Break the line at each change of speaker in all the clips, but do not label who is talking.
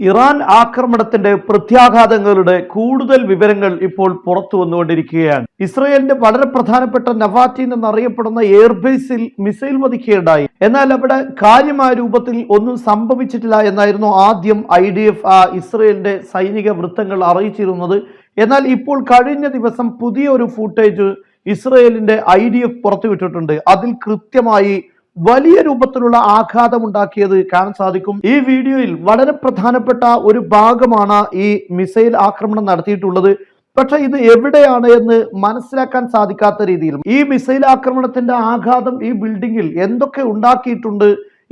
Iran ആക്രമണത്തിന്റെ പ്രത്യാഘാതങ്ങളുടെ കൂടുതൽ വിവരങ്ങൾ ഇപ്പോൾ പുറത്തു വന്നുകൊണ്ടിരിക്കുകയാണ്. ഇസ്രയേലിന്റെ വളരെ പ്രധാനപ്പെട്ട നവാറ്റീൻ എന്നറിയപ്പെടുന്ന എയർബേസിൽ മിസൈൽ വധിക്കുകയുണ്ടായി എന്നാൽ അവിടെ കാര്യമായ രൂപത്തിൽ ഒന്നും സംഭവിച്ചിട്ടില്ല എന്നായിരുന്നു ആദ്യം ഐ ഡി എഫ് ആ ഇസ്രയേലിന്റെ സൈനിക വൃത്തങ്ങൾ അറിയിച്ചിരുന്നത്. എന്നാൽ ഇപ്പോൾ കഴിഞ്ഞ ദിവസം പുതിയ ഒരു ഫുട്ടേജ് ഇസ്രയേലിന്റെ ഐ ഡി എഫ് പുറത്തുവിട്ടിട്ടുണ്ട്. അതിൽ കൃത്യമായി വലിയ രൂപത്തിലുള്ള ആഘാതം ഉണ്ടാക്കിയത് കാണാൻ സാധിക്കും. ഈ വീഡിയോയിൽ വളരെ പ്രധാനപ്പെട്ട ഒരു ഭാഗമാണ് ഈ മിസൈൽ ആക്രമണം നടത്തിയിട്ടുള്ളത്. പക്ഷെ ഇത് എവിടെയാണ് എന്ന് മനസ്സിലാക്കാൻ സാധിക്കാത്ത രീതിയിൽ. ഈ മിസൈൽ ആക്രമണത്തിന്റെ ആഘാതം ഈ ബിൽഡിങ്ങിൽ എന്തൊക്കെ ഉണ്ടാക്കിയിട്ടുണ്ട്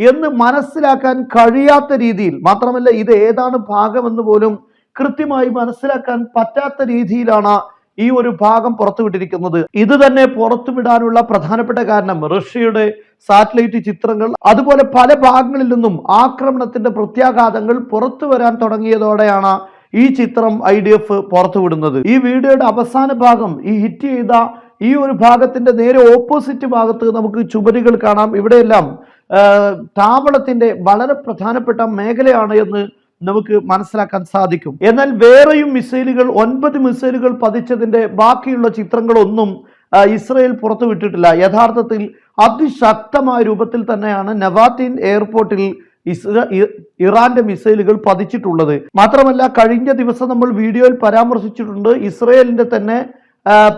എന്ന് മനസ്സിലാക്കാൻ കഴിയാത്ത രീതിയിൽ. മാത്രമല്ല ഇത് ഏതാണ് ഭാഗമെന്ന് പോലും കൃത്യമായി മനസ്സിലാക്കാൻ പറ്റാത്ത രീതിയിലാണ് ഈ ഒരു ഭാഗം പുറത്തുവിട്ടിരിക്കുന്നത്. ഇത് തന്നെ പുറത്തുവിടാനുള്ള പ്രധാനപ്പെട്ട കാരണം റഷ്യയുടെ സാറ്റലൈറ്റ് ചിത്രങ്ങൾ അതുപോലെ പല ഭാഗങ്ങളിൽ നിന്നും ആക്രമണത്തിന്റെ പ്രത്യാഘാതങ്ങൾ പുറത്തു വരാൻ തുടങ്ങിയതോടെയാണ് ഈ ചിത്രം ഐ ഡി എഫ് പുറത്തുവിടുന്നത് ഈ വീഡിയോയുടെ അവസാന ഭാഗം ഈ ഹിറ്റ് ചെയ്ത ഈ ഒരു ഭാഗത്തിന്റെ നേരെ ഓപ്പോസിറ്റ് ഭാഗത്ത് നമുക്ക് ചുമരുകൾ കാണാം. ഇവിടെയെല്ലാം താവളത്തിന്റെ വളരെ പ്രധാനപ്പെട്ട മേഖലയാണ് എന്ന് നമുക്ക് മനസ്സിലാക്കാൻ സാധിക്കും. എന്നാൽ വേറെയും മിസൈലുകൾ ഒൻപത് മിസൈലുകൾ പതിച്ചതിന്റെ ബാക്കിയുള്ള ചിത്രങ്ങളൊന്നും ഇസ്രയേൽ പുറത്തുവിട്ടിട്ടില്ല യഥാർത്ഥത്തിൽ അതിശക്തമായ രൂപത്തിൽ തന്നെയാണ് നവാത്തിൻ എയർപോർട്ടിൽ ഇസ്ര ഇറാന്റെ മിസൈലുകൾ പതിച്ചിട്ടുള്ളത്. മാത്രമല്ല കഴിഞ്ഞ ദിവസം നമ്മൾ വീഡിയോയിൽ പരാമർശിച്ചിട്ടുണ്ട് ഇസ്രയേലിന്റെ തന്നെ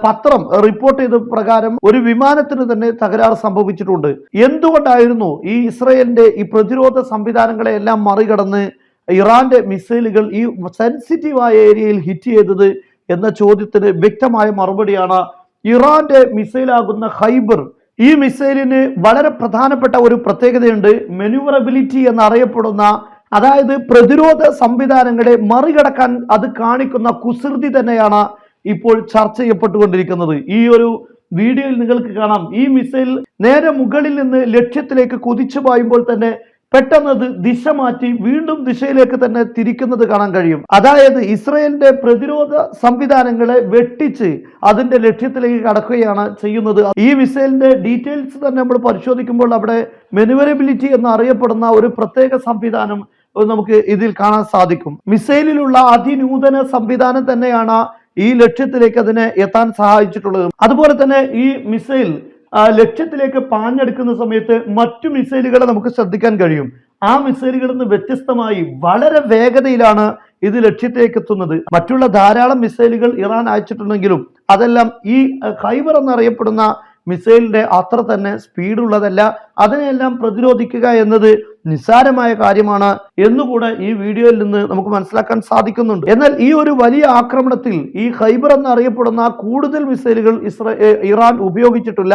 പത്രം റിപ്പോർട്ട് ചെയ്ത പ്രകാരം ഒരു വിമാനത്തിന് തന്നെ തകരാറ് സംഭവിച്ചിട്ടുണ്ട്. എന്തുകൊണ്ടായിരുന്നു ഈ ഇസ്രയേലിന്റെ ഈ പ്രതിരോധ സംവിധാനങ്ങളെ എല്ലാം മറികടന്ന് ഇറാന്റെ മിസൈലുകൾ ഈ സെൻസിറ്റീവായ ഏരിയയിൽ ഹിറ്റ് ചെയ്തത് എന്ന ചോദ്യത്തിന് വ്യക്തമായ മറുപടിയാണ് ഇറാന്റെ മിസൈലാകുന്ന ഹൈബർ ഈ മിസൈലിന് വളരെ പ്രധാനപ്പെട്ട ഒരു പ്രത്യേകതയുണ്ട്. മെനുവറബിലിറ്റി എന്നറിയപ്പെടുന്ന അതായത് പ്രതിരോധ സംവിധാനങ്ങളെ മറികടക്കാൻ അത് കാണിക്കുന്ന കുസൃതി തന്നെയാണ് ഇപ്പോൾ ചർച്ച ചെയ്യപ്പെട്ടുകൊണ്ടിരിക്കുന്നത്. ഈ ഒരു വീഡിയോയിൽ നിങ്ങൾക്ക് കാണാം. ഈ മിസൈൽ നേരെ മുകളിൽ നിന്ന് ലക്ഷ്യത്തിലേക്ക് കുതിച്ചു പായുമ്പോൾ തന്നെ പെട്ടെന്ന് അത് ദിശ മാറ്റി വീണ്ടും ദിശയിലേക്ക് തന്നെ തിരിക്കുന്നത് കാണാൻ കഴിയും. അതായത് ഇസ്രയേലിന്റെ പ്രതിരോധ സംവിധാനങ്ങളെ വെട്ടിച്ച് അതിന്റെ ലക്ഷ്യത്തിലേക്ക് കടക്കുകയാണ് ചെയ്യുന്നത്. ഈ മിസൈലിന്റെ ഡീറ്റെയിൽസ് തന്നെ നമ്മൾ പരിശോധിക്കുമ്പോൾ അവിടെ മെനുവറബിലിറ്റി എന്ന് അറിയപ്പെടുന്ന ഒരു പ്രത്യേക സംവിധാനം നമുക്ക് ഇതിൽ കാണാൻ സാധിക്കും. മിസൈലിലുള്ള അതിനൂതന സംവിധാനം തന്നെയാണ് ഈ ലക്ഷ്യത്തിലേക്ക് അതിനെ എത്താൻ സഹായിച്ചിട്ടുള്ളത്. അതുപോലെ തന്നെ ഈ മിസൈൽ ലക്ഷ്യത്തിലേക്ക് പാഞ്ഞെടുക്കുന്ന സമയത്ത് മറ്റു മിസൈലുകളെ നമുക്ക് ശ്രദ്ധിക്കാൻ കഴിയും. ആ മിസൈലുകളിൽ നിന്ന് വ്യത്യസ്തമായി വളരെ വേഗതയിലാണ് ഇത് ലക്ഷ്യത്തിലേക്ക് എത്തുന്നത്. മറ്റുള്ള ധാരാളം മിസൈലുകൾ ഇറാൻ അയച്ചിട്ടുണ്ടെങ്കിലും അതെല്ലാം ഈ ഹൈബർ എന്നറിയപ്പെടുന്ന മിസൈലിന്റെ അത്ര തന്നെ സ്പീഡുള്ളതല്ല. അതിനെയെല്ലാം പ്രതിരോധിക്കുക എന്നത് നിസ്സാരമായ കാര്യമാണ് എന്നുകൂടെ ഈ വീഡിയോയിൽ നിന്ന് നമുക്ക് മനസ്സിലാക്കാൻ സാധിക്കുന്നുണ്ട്. എന്നാൽ ഈ ഒരു വലിയ ആക്രമണത്തിൽ ഈ ഖൈബർ എന്നറിയപ്പെടുന്ന കൂടുതൽ മിസൈലുകൾ ഇസ്ര ഇറാൻ ഉപയോഗിച്ചിട്ടില്ല.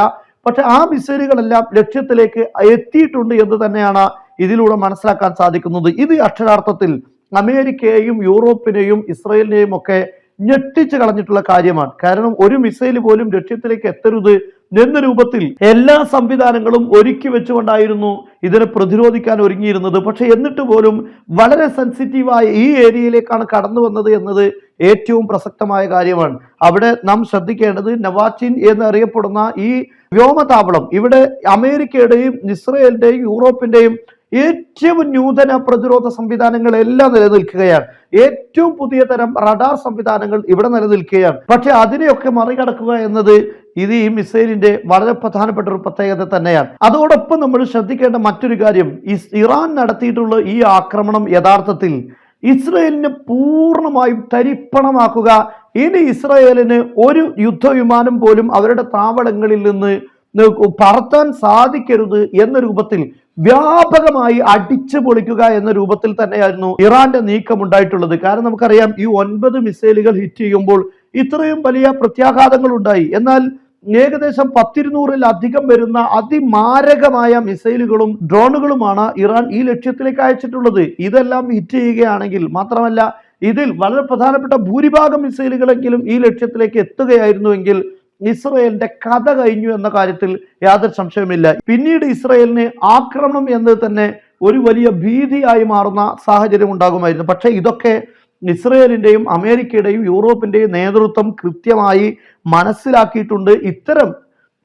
പക്ഷെ ആ മിസൈലുകളെല്ലാം ലക്ഷ്യത്തിലേക്ക് എത്തിയിട്ടുണ്ട് എന്ന് തന്നെയാണ് ഇതിലൂടെ മനസ്സിലാക്കാൻ സാധിക്കുന്നത്. ഇത് അക്ഷരാർത്ഥത്തിൽ അമേരിക്കയെയും യൂറോപ്പിനെയും ഇസ്രയേലിനെയും ഒക്കെ ഞെട്ടിച്ചു കളഞ്ഞിട്ടുള്ള കാര്യമാണ്. കാരണം ഒരു മിസൈൽ പോലും ലക്ഷ്യത്തിലേക്ക് എത്തരുത് എന്ന രൂപത്തിൽ എല്ലാ സംവിധാനങ്ങളും ഒരുക്കി വെച്ചുകൊണ്ടായിരുന്നു ഇതിനെ പ്രതിരോധിക്കാൻ ഒരുങ്ങിയിരുന്നത്. പക്ഷെ എന്നിട്ട് പോലും വളരെ സെൻസിറ്റീവായ ഈ ഏരിയയിലേക്കാണ് കടന്നു വന്നത് എന്നത് ഏറ്റവും പ്രസക്തമായ കാര്യമാണ്. അവിടെ നാം ശ്രദ്ധിക്കേണ്ടത് നവാച്ചിൻ എന്നറിയപ്പെടുന്ന ഈ വ്യോമതാവളം ഇവിടെ അമേരിക്കയുടെയും ഇസ്രയേലിന്റെയും യൂറോപ്പിന്റെയും ഏറ്റവും നൂതന പ്രതിരോധ സംവിധാനങ്ങളെല്ലാം നിലനിൽക്കുകയാണ്. ഏറ്റവും പുതിയ തരം റഡാർ സംവിധാനങ്ങൾ ഇവിടെ നിലനിൽക്കുകയാണ്. പക്ഷെ അതിനെയൊക്കെ മറികടക്കുക എന്നത് ഇത് ഈ മിസൈലിന്റെ വളരെ പ്രധാനപ്പെട്ട ഒരു പ്രത്യേകത തന്നെയാണ്. അതോടൊപ്പം നമ്മൾ ശ്രദ്ധിക്കേണ്ട മറ്റൊരു കാര്യം ഇറാൻ നടത്തിയിട്ടുള്ള ഈ ആക്രമണം യഥാർത്ഥത്തിൽ ഇസ്രയേലിനെ പൂർണമായും തരിപ്പണമാക്കുക. ഇനി ഇസ്രയേലിന് ഒരു യുദ്ധവിമാനം പോലും അവരുടെ താവളങ്ങളിൽ നിന്ന് പറത്താൻ സാധിക്കരുത് എന്ന രൂപത്തിൽ വ്യാപകമായി അടിച്ചു പൊളിക്കുക എന്ന രൂപത്തിൽ തന്നെയായിരുന്നു ഇറാന്റെ നീക്കം ഉണ്ടായിട്ടുള്ളത് കാരണം നമുക്കറിയാം ഈ ഒൻപത് മിസൈലുകൾ ഹിറ്റ് ചെയ്യുമ്പോൾ ഇത്രയും വലിയ പ്രത്യാഘാതങ്ങൾ ഉണ്ടായി എന്നാൽ ഏകദേശം പത്തിരുന്നൂറിലധികം വരുന്ന അതിമാരകമായ മിസൈലുകളും ഡ്രോണുകളുമാണ് ഇറാൻ ഈ ലക്ഷ്യത്തിലേക്ക് അയച്ചിട്ടുള്ളത്. ഇതെല്ലാം ഹിറ്റ് ചെയ്യുകയാണെങ്കിൽ മാത്രമല്ല ഇതിൽ വളരെ പ്രധാനപ്പെട്ട ഭൂരിഭാഗം മിസൈലുകളെങ്കിലും ഈ ലക്ഷ്യത്തിലേക്ക് എത്തുകയായിരുന്നുവെങ്കിൽ ഇസ്രയേലിന്റെ കഥ കഴിഞ്ഞു എന്ന കാര്യത്തിൽ യാതൊരു സംശയമില്ല പിന്നീട് ഇസ്രയേലിന് ആക്രമണം എന്നത് തന്നെ ഒരു വലിയ ഭീതിയായി മാറുന്ന സാഹചര്യം ഉണ്ടാകുമായിരുന്നു പക്ഷേ ഇതൊക്കെ ഇസ്രയേലിന്റെയും അമേരിക്കയുടെയും യൂറോപ്പിന്റെയും നേതൃത്വം കൃത്യമായി മനസ്സിലാക്കിയിട്ടുണ്ട്. ഇത്തരം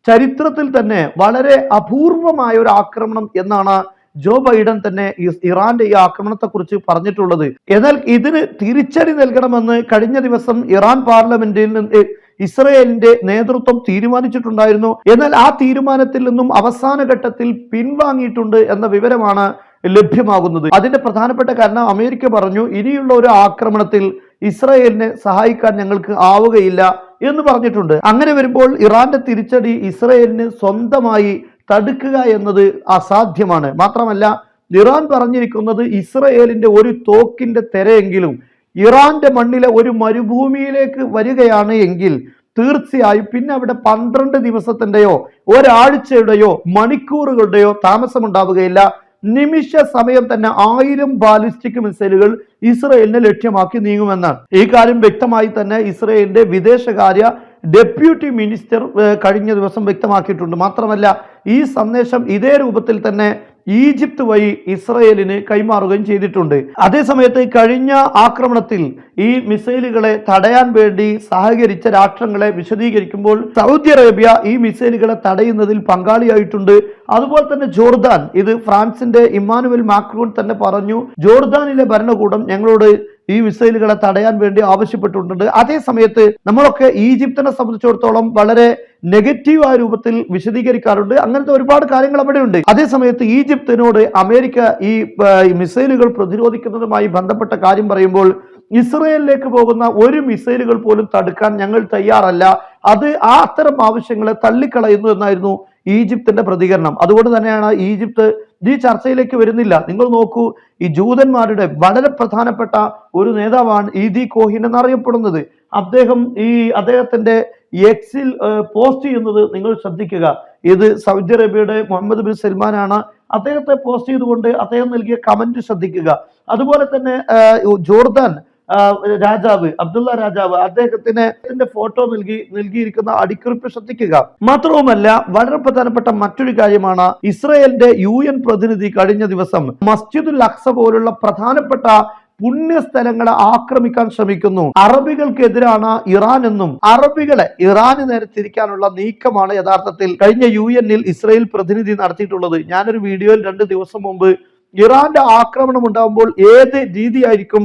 ചരിത്രത്തിൽ തന്നെ വളരെ അപൂർവമായ ഒരു ആക്രമണം എന്നാണ് ജോ ബൈഡൻ തന്നെ ഇറാന്റെ ഈ ആക്രമണത്തെക്കുറിച്ച് പറഞ്ഞിട്ടുള്ളത്. എന്നാൽ ഇതിന് തിരിച്ചടി നൽകണമെന്ന് കഴിഞ്ഞ ദിവസം ഇറാൻ പാർലമെന്റിൽ നിന്ന് ഇസ്രയേലിന്റെ നേതൃത്വം തീരുമാനിച്ചിട്ടുണ്ടായിരുന്നു. എന്നാൽ ആ തീരുമാനത്തിൽ നിന്നും അവസാന ഘട്ടത്തിൽ പിൻവാങ്ങിയിട്ടുണ്ട് എന്ന വിവരമാണ് ലഭ്യമാകുന്നത്. അതിന്റെ പ്രധാനപ്പെട്ട കാരണം അമേരിക്ക പറഞ്ഞു ഇനിയുള്ള ഒരു ആക്രമണത്തിൽ ഇസ്രായേലിനെ സഹായിക്കാൻ ഞങ്ങൾക്ക് ആവുകയില്ല എന്ന് പറഞ്ഞിട്ടുണ്ട്. അങ്ങനെ വരുമ്പോൾ ഇറാന്റെ തിരിച്ചടി ഇസ്രായേലിന് സ്വന്തമായി തടുക്കുക എന്നത് അസാധ്യമാണ്. മാത്രമല്ല ഇറാൻ പറഞ്ഞിരിക്കുന്നത് ഇസ്രയേലിന്റെ ഒരു തോക്കിന്റെ തെരയെങ്കിലും ഇറാന്റെ മണ്ണിലെ ഒരു മരുഭൂമിയിലേക്ക് വരികയാണ് എങ്കിൽ തീർച്ചയായും പിന്നെ അവിടെ പന്ത്രണ്ട് ദിവസത്തിന്റെയോ ഒരാഴ്ചയുടെയോ മണിക്കൂറുകളുടെയോ താമസമുണ്ടാവുകയില്ല. നിമിഷ സമയം തന്നെ ആയിരം ബാലിസ്റ്റിക് മിസൈലുകൾ ഇസ്രയേലിനെ ലക്ഷ്യമാക്കി നീങ്ങുമെന്നാണ്. ഈ കാര്യം വ്യക്തമായി തന്നെ ഇസ്രയേലിന്റെ വിദേശകാര്യ ഡെപ്യൂട്ടി മിനിസ്റ്റർ കഴിഞ്ഞ ദിവസം വ്യക്തമാക്കിയിട്ടുണ്ട്. മാത്രമല്ല ഈ സന്ദേശം ഇതേ രൂപത്തിൽ തന്നെ ഈജിപ്ത് വഴി ഇസ്രയേലിന് കൈമാറുകയും ചെയ്തിട്ടുണ്ട്. അതേസമയത്ത് കഴിഞ്ഞ ആക്രമണത്തിൽ ഈ മിസൈലുകളെ തടയാൻ വേണ്ടി സഹകരിച്ച രാഷ്ട്രങ്ങളെ വിശദീകരിക്കുമ്പോൾ സൗദി അറേബ്യ ഈ മിസൈലുകളെ തടയുന്നതിൽ പങ്കാളിയായിട്ടുണ്ട്. അതുപോലെ തന്നെ ജോർദാൻ ഇത് ഫ്രാൻസിന്റെ ഇമ്മാനുവൽ മാക്രോൺ തന്നെ പറഞ്ഞു. ജോർദാനിലെ ഭരണകൂടം ഞങ്ങളോട് ഈ മിസൈലുകളെ തടയാൻ വേണ്ടി ആവശ്യപ്പെട്ടിട്ടുണ്ട്. അതേ സമയത്ത് നമ്മളൊക്കെ ഈജിപ്തിനെ സംബന്ധിച്ചിടത്തോളം വളരെ നെഗറ്റീവായ രൂപത്തിൽ വിശദീകരിക്കാറുണ്ട്. അങ്ങനത്തെ ഒരുപാട് കാര്യങ്ങൾ അവിടെ ഉണ്ട് അതേ സമയത്ത് ഈജിപ്തിനോട് അമേരിക്ക ഈ മിസൈലുകൾ പ്രതിരോധിക്കുന്നതുമായി ബന്ധപ്പെട്ട കാര്യം പറയുമ്പോൾ ഇസ്രയേലിലേക്ക് പോകുന്ന ഒരു മിസൈലുകൾ പോലും തടുക്കാൻ ഞങ്ങൾ തയ്യാറല്ല. അത് ആ അത്തരം ആവശ്യങ്ങളെ തള്ളിക്കളയുന്നു എന്നായിരുന്നു ഈജിപ്തിന്റെ പ്രതികരണം. അതുകൊണ്ട് തന്നെയാണ് ഈജിപ്ത് ഈ ചർച്ചയിലേക്ക് വരുന്നില്ല. നിങ്ങൾ നോക്കൂ ഈ ജൂതന്മാരുടെ വളരെ പ്രധാനപ്പെട്ട ഒരു നേതാവാണ് ഈദി കോഹിൻ എന്നറിയപ്പെടുന്നത്. അദ്ദേഹം ഈ അദ്ദേഹത്തിന്റെ എക്സിൽ പോസ്റ്റ് ചെയ്യുന്നത് നിങ്ങൾ ശ്രദ്ധിക്കുക. ഇത് സൗദി അറേബ്യയുടെ മുഹമ്മദ് ബിൻ സൽമാനാണ്. അദ്ദേഹത്തെ പോസ്റ്റ് ചെയ്തുകൊണ്ട് അദ്ദേഹം നൽകിയ കമന്റ് ശ്രദ്ധിക്കുക. അതുപോലെ തന്നെ ജോർദാൻ രാജാവ് അബ്ദുള്ള രാജാവ് അദ്ദേഹത്തിന് ഫോട്ടോ നൽകി നൽകിയിരിക്കുന്ന അടിക്കുറിപ്പ് ശ്രദ്ധിക്കുക. മാത്രവുമല്ല വളരെ പ്രധാനപ്പെട്ട മറ്റൊരു കാര്യമാണ് ഇസ്രയേലിന്റെ യു എൻ പ്രതിനിധി കഴിഞ്ഞ ദിവസം മസ്ജിദുൽ അക്സ പോലുള്ള പ്രധാനപ്പെട്ട പുണ്യസ്ഥലങ്ങളെ ആക്രമിക്കാൻ ശ്രമിക്കുന്നു. അറബികൾക്കെതിരാണ് ഇറാൻ എന്നും അറബികളെ ഇറാന് നേരെ തിരിക്കാനുള്ള നീക്കമാണ് യഥാർത്ഥത്തിൽ കഴിഞ്ഞ യു എന്നിൽ ഇസ്രയേൽ പ്രതിനിധി നടത്തിയിട്ടുള്ളത്. ഞാനൊരു വീഡിയോയിൽ രണ്ട് ദിവസം മുമ്പ് ഇറാന്റെ ആക്രമണം ഉണ്ടാകുമ്പോൾ ഏത് രീതിയായിരിക്കും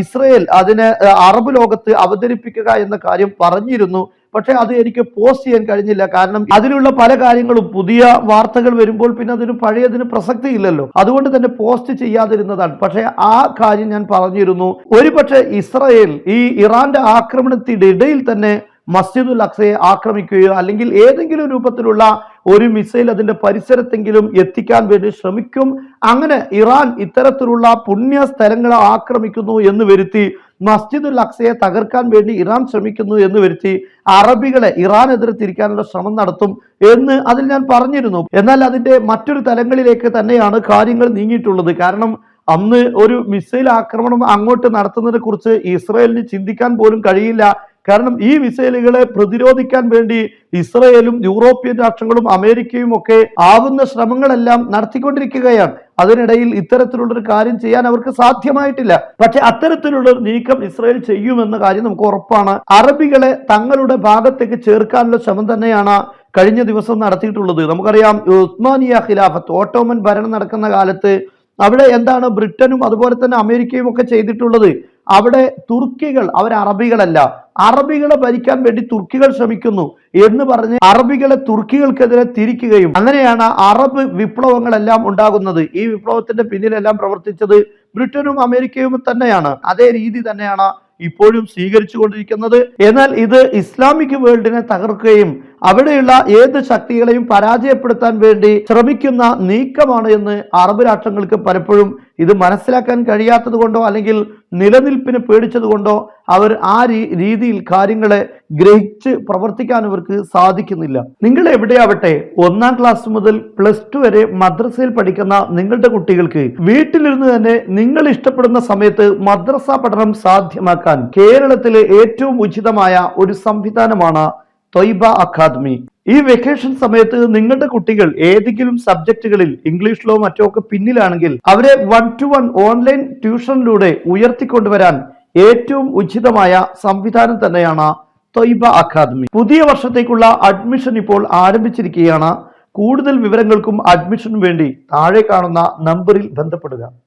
ഇസ്രയേൽ അതിന് അറബ് ലോകത്ത് അവതരിപ്പിക്കുക എന്ന കാര്യം പറഞ്ഞിരുന്നു. പക്ഷെ അത് എനിക്ക് പോസ്റ്റ് ചെയ്യാൻ കഴിഞ്ഞില്ല. കാരണം അതിലുള്ള പല കാര്യങ്ങളും പുതിയ വാർത്തകൾ വരുമ്പോൾ പിന്നെ അതിന് പഴയതിന് പ്രസക്തി ഇല്ലല്ലോ അതുകൊണ്ട് തന്നെ പോസ്റ്റ് ചെയ്യാതിരുന്നതാണ്. പക്ഷെ ആ കാര്യം ഞാൻ പറഞ്ഞിരുന്നു. ഒരുപക്ഷെ ഇസ്രയേൽ ഈ ഇറാന്റെ ആക്രമണത്തിനിടയിൽ തന്നെ മസ്ജിദുൽ അക്സയെ ആക്രമിക്കുകയോ അല്ലെങ്കിൽ ഏതെങ്കിലും രൂപത്തിലുള്ള ഒരു മിസൈൽ അതിന്റെ പരിസരത്തെങ്കിലും എത്തിക്കാൻ വേണ്ടി ശ്രമിക്കും. അങ്ങനെ ഇറാൻ ഇത്തരത്തിലുള്ള പുണ്യ സ്ഥലങ്ങളെ ആക്രമിക്കുന്നു എന്ന് വരുത്തി മസ്ജിദുൽ അക്സയെ തകർക്കാൻ വേണ്ടി ഇറാൻ ശ്രമിക്കുന്നു എന്ന് വരുത്തി അറബികളെ ഇറാൻ എതിരെ തിരിക്കാനുള്ള ശ്രമം നടത്തും എന്ന് അതിൽ ഞാൻ പറഞ്ഞിരുന്നു. എന്നാൽ അതിന്റെ മറ്റൊരു തലങ്ങളിലേക്ക് തന്നെയാണ് കാര്യങ്ങൾ നീങ്ങിയിട്ടുള്ളത്. കാരണം അന്ന് ഒരു മിസൈൽ ആക്രമണം അങ്ങോട്ട് നടത്തുന്നതിനെ കുറിച്ച് ഇസ്രയേലിന് ചിന്തിക്കാൻ പോലും കഴിയില്ല. കാരണം ഈ മിസൈലുകളെ പ്രതിരോധിക്കാൻ വേണ്ടി ഇസ്രയേലും യൂറോപ്യൻ രാഷ്ട്രങ്ങളും അമേരിക്കയും ഒക്കെ ആവുന്ന ശ്രമങ്ങളെല്ലാം നടത്തിക്കൊണ്ടിരിക്കുകയാണ്. അതിനിടയിൽ ഇത്തരത്തിലുള്ള ഒരു കാര്യം ചെയ്യാൻ അവർക്ക് സാധ്യമായിട്ടില്ല. പക്ഷെ അത്തരത്തിലുള്ള നീക്കം ഇസ്രയേൽ ചെയ്യുമെന്ന കാര്യം നമുക്ക് ഉറപ്പാണ്. അറബികളെ തങ്ങളുടെ ഭാഗത്തേക്ക് ചേർക്കാനുള്ള ശ്രമം തന്നെയാണ് കഴിഞ്ഞ ദിവസം നടത്തിയിട്ടുള്ളത്. നമുക്കറിയാം ഉസ്മാനിയ ഖിലാഫത്ത് ഓട്ടോമൻ ഭരണം നടക്കുന്ന കാലത്ത് അവിടെ എന്താണ് ബ്രിട്ടനും അതുപോലെ തന്നെ അമേരിക്കയും ഒക്കെ ചെയ്തിട്ടുള്ളത്. അവിടെ തുർക്കികൾ അവർ അറബികളല്ല. അറബികളെ ഭരിക്കാൻ വേണ്ടി തുർക്കികൾ ശ്രമിക്കുന്നു എന്ന് പറഞ്ഞ് അറബികളെ തുർക്കികൾക്കെതിരെ തിരിക്കുകയും അങ്ങനെയാണ് അറബ് വിപ്ലവങ്ങളെല്ലാം ഉണ്ടാകുന്നത്. ഈ വിപ്ലവത്തിന്റെ പിന്നിലെല്ലാം പ്രവർത്തിച്ചത് ബ്രിട്ടനും അമേരിക്കയും തന്നെയാണ്. അതേ രീതി തന്നെയാണ് ഇപ്പോഴും സ്വീകരിച്ചു കൊണ്ടിരിക്കുന്നത് എന്നാൽ ഇത് ഇസ്ലാമിക് വേൾഡിനെ തകർക്കുകയും അവിടെയുള്ള ഏത് ശക്തികളെയും പരാജയപ്പെടുത്താൻ വേണ്ടി ശ്രമിക്കുന്ന നീക്കമാണ് എന്ന് അറബ് രാഷ്ട്രങ്ങൾക്ക് പലപ്പോഴും ഇത് മനസ്സിലാക്കാൻ കഴിയാത്തത് കൊണ്ടോ അല്ലെങ്കിൽ നിലനിൽപ്പിന് പേടിച്ചത് കൊണ്ടോ അവർ ആ രീതിയിൽ കാര്യങ്ങളെ ഗ്രഹിച്ച് പ്രവർത്തിക്കാൻ അവർക്ക് സാധിക്കുന്നില്ല. നിങ്ങൾ എവിടെയാവട്ടെ ഒന്നാം ക്ലാസ് മുതൽ പ്ലസ് ടു വരെ മദ്രസയിൽ പഠിക്കുന്ന നിങ്ങളുടെ കുട്ടികൾക്ക് വീട്ടിലിരുന്ന് തന്നെ നിങ്ങൾ ഇഷ്ടപ്പെടുന്ന സമയത്ത് മദ്രസ പഠനം സാധ്യമാക്കാൻ കേരളത്തിലെ ഏറ്റവും ഉചിതമായ ഒരു സംവിധാനമാണ് തൊയ്ബ അക്കാദമി. ഈ വെക്കേഷൻ സമയത്ത് നിങ്ങളുടെ കുട്ടികൾ ഏതെങ്കിലും സബ്ജക്റ്റുകളിൽ ഇംഗ്ലീഷിലോ മറ്റോ ഒക്കെ പിന്നിലാണെങ്കിൽ അവരെ വൺ ടു വൺ ഓൺലൈൻ ട്യൂഷനിലൂടെ ഉയർത്തിക്കൊണ്ടുവരാൻ ഏറ്റവും ഉചിതമായ സംവിധാനം തന്നെയാണ് തൊയ്ബ അക്കാദമി. പുതിയ വർഷത്തേക്കുള്ള അഡ്മിഷൻ ഇപ്പോൾ ആരംഭിച്ചിരിക്കുകയാണ്. കൂടുതൽ വിവരങ്ങൾക്കും അഡ്മിഷനും വേണ്ടി താഴെ കാണുന്ന നമ്പറിൽ ബന്ധപ്പെടുക.